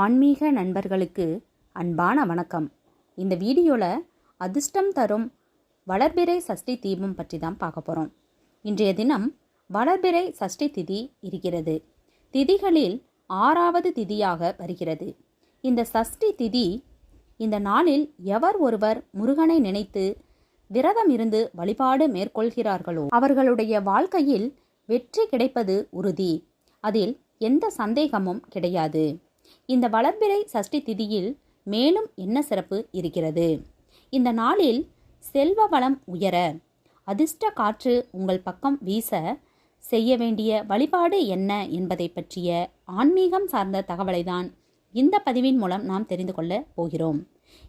ஆன்மீக நண்பர்களுக்கு அன்பான வணக்கம். இந்த வீடியோவில் அதிர்ஷ்டம் தரும் வளர்பிறை சஷ்டி தீபம் பற்றி தான் பார்க்க போகிறோம் இன்றைய தினம் வளர்பிறை சஷ்டி திதி இருக்கிறது. திதிகளில் ஆறாவது திதியாக வருகிறது. இந்த சஷ்டி திதி இந்த நாளில் எவர் ஒருவர் முருகனை நினைத்து விரதம் இருந்து வழிபாடு மேற்கொள்கிறார்களோ அவர்களுடைய வாழ்க்கையில் வெற்றி கிடைப்பது உறுதி. அதில் எந்த சந்தேகமும் கிடையாது. இந்த வளர்பிறை சஷ்டி திதியில் மேலும் என்ன சிறப்பு இருக்கிறது? இந்த நாளில் செல்வ வளம் உயர அதிர்ஷ்ட காற்று உங்கள் பக்கம் வீச செய்ய வேண்டிய வழிபாடு என்ன என்பதை பற்றிய ஆன்மீகம் சார்ந்த தகவலை தான் இந்த பதிவின் மூலம் நாம் தெரிந்து கொள்ள போகிறோம்.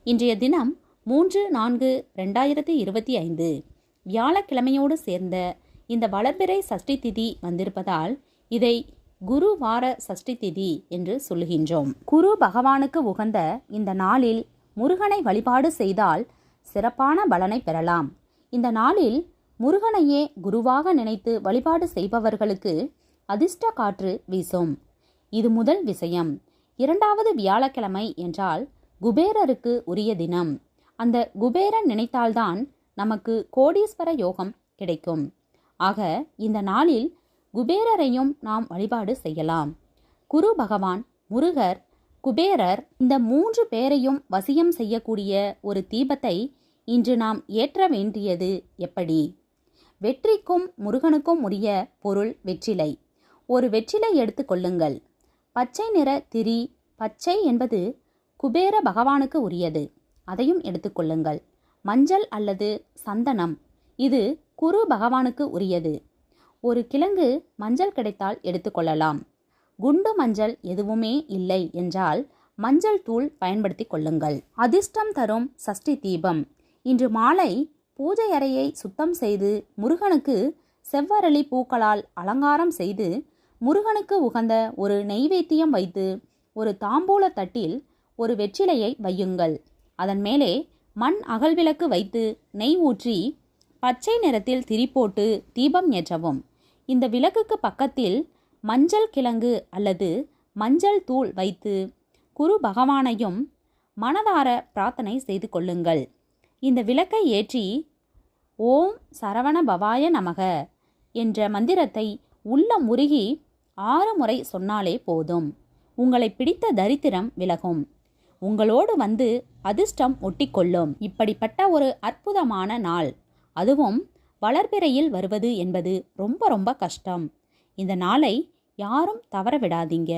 இன்றைய தினம் மூன்று நான்கு ரெண்டாயிரத்தி இருபத்தி ஐந்து. வியாழக்கிழமையோடு சேர்ந்த இந்த வளர்பிறை சஷ்டி திதி வந்திருப்பதால் இதை குரு வார சஷ்டி திதி என்று சொல்லுகின்றோம். குரு பகவானுக்கு உகந்த இந்த நாளில் முருகனை வழிபாடு செய்தால் சிறப்பான பலனை பெறலாம். இந்த நாளில் முருகனையே குருவாக நினைத்து வழிபாடு செய்பவர்களுக்கு அதிர்ஷ்ட காற்று வீசும். இது முதல் விஷயம். இரண்டாவது வியாழக்கிழமை என்றால் குபேரருக்கு உரிய தினம். அந்த குபேரன் நினைத்தால்தான் நமக்கு கோடீஸ்வர யோகம் கிடைக்கும். ஆக இந்த நாளில் குபேரரையும் நாம் வழிபாடு செய்யலாம். குரு பகவான் முருகர் குபேரர் இந்த மூன்று பேரையும் வசியம் செய்யக்கூடிய ஒரு தீபத்தை இன்று நாம் ஏற்ற வேண்டியது எப்படி? வெற்றிக்கும் முருகனுக்கும் உரிய பொருள் வெற்றிலை. ஒரு வெற்றிலை எடுத்துக்கொள்ளுங்கள் பச்சை நிற திரி பச்சை என்பது குபேர பகவானுக்கு உரியது. அதையும் எடுத்துக்கொள்ளுங்கள் மஞ்சள் அல்லது சந்தனம் இது குரு பகவானுக்கு உரியது. ஒரு கிழங்கு மஞ்சள் கிடைத்தால் எடுத்துக்கொள்ளலாம் குண்டு மஞ்சள் எதுவுமே இல்லை என்றால் மஞ்சள் தூள் பயன்படுத்தி கொள்ளுங்கள். அதிர்ஷ்டம் தரும் சஷ்டி தீபம். இன்று மாலை பூஜை அறையை சுத்தம் செய்து முருகனுக்கு செவ்வரளி பூக்களால் அலங்காரம் செய்து முருகனுக்கு உகந்த ஒரு நெய்வேத்தியம் வைத்து ஒரு தாம்பூல தட்டில் ஒரு வெற்றிலையை வையுங்கள். அதன் மேலே மண் அகல்விளக்கு வைத்து நெய் ஊற்றி பச்சை நிறத்தில் திரி போட்டு தீபம் ஏற்றவும். இந்த விளக்குக்கு பக்கத்தில் மஞ்சள் கிழங்கு அல்லது மஞ்சள் தூள் வைத்து குரு பகவானையும் மனதார பிரார்த்தனை செய்து கொள்ளுங்கள். இந்த விளக்கை ஏற்றி ஓம் சரவண பவாய நமக என்ற மந்திரத்தை உள்ள முருகி ஆறு முறை சொன்னாலே போதும். உங்களை பிடித்த தரித்திரம் விலகும். உங்களோடு வந்து அதிர்ஷ்டம் ஒட்டிக்கொள்ளும். இப்படிப்பட்ட ஒரு அற்புதமான நாள். அதுவும் வளர்பிறையில் வருவது என்பது ரொம்ப ரொம்ப கஷ்டம். இந்த நாளை யாரும் தவற விடாதீங்க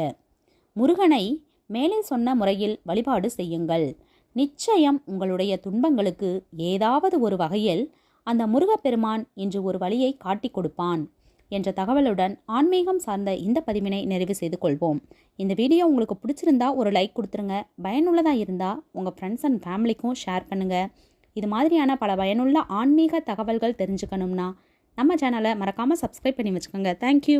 முருகனை மேலே சொன்ன முறையில் வழிபாடு செய்யுங்கள். நிச்சயம் உங்களுடைய துன்பங்களுக்கு ஏதாவது ஒரு வகையில் அந்த முருகப்பெருமான் இன்று ஒரு வழியை காட்டிக் கொடுப்பான் என்ற தகவலுடன் ஆன்மீகம் சார்ந்த இந்த பதிவினை நிறைவு செய்து கொள்வோம். இந்த வீடியோ உங்களுக்கு பிடிச்சிருந்தா ஒரு லைக் கொடுத்துருங்க. பயனுள்ளதாக இருந்தால் உங்கள் ஃப்ரெண்ட்ஸ் அண்ட் ஃபேமிலிக்கும் ஷேர் பண்ணுங்கள் இது மாதிரியான பல பயனுள்ள ஆன்மீக தகவல்கள் தெரிஞ்சுக்கணும்னா நம்ம சேனலை மறக்காமல் சப்ஸ்கிரைப் பண்ணி வச்சுக்கோங்க. தேங்க்யூ